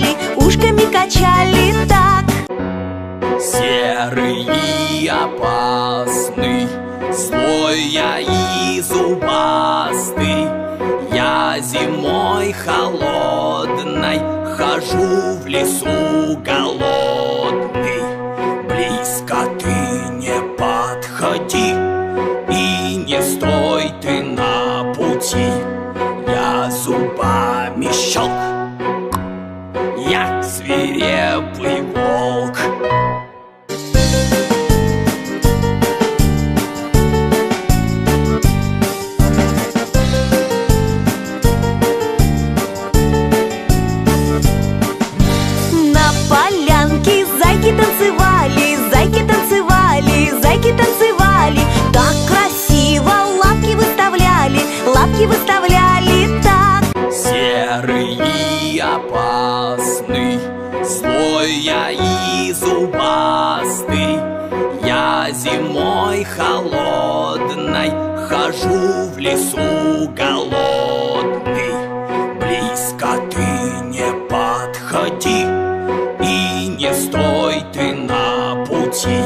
качали, ушками качали так Серый и опасный, злой я и зубастый. Я зимой холодной хожу в лесу голодный. Опасный, злой я и зубастый. Я зимой холодной хожу в лесу голодный. Близко ты не подходи и не стой ты на пути.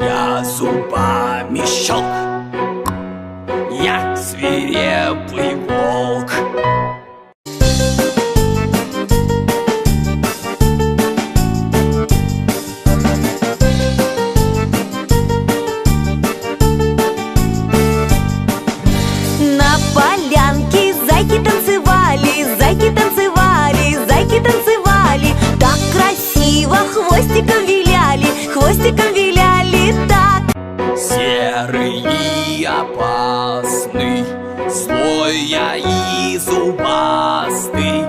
Я зубами щелк, я свирепый я и зубастый.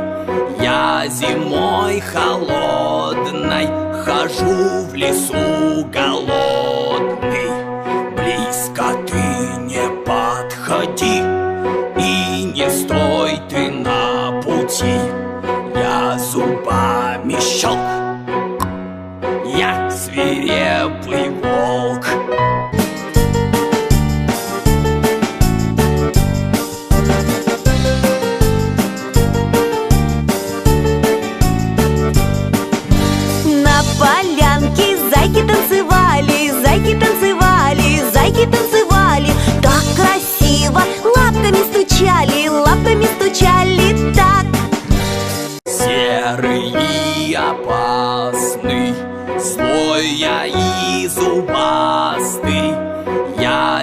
Я зимой холодной хожу в лесу голодный. Близко ты не подходи и не стой ты на пути. Я зубами щелк, я свирепый волк.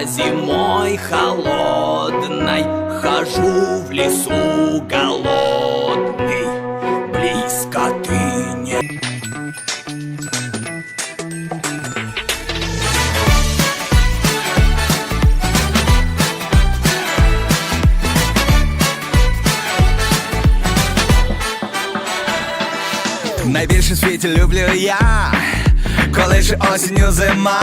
Я зимой холодной хожу в лесу голодный. Близко ты не Найбільше в світі люблю я, коли ще осінню зима,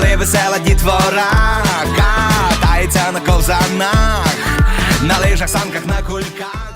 коли весела дітвора катається на ковзанах, на лижах, санках, на кульках.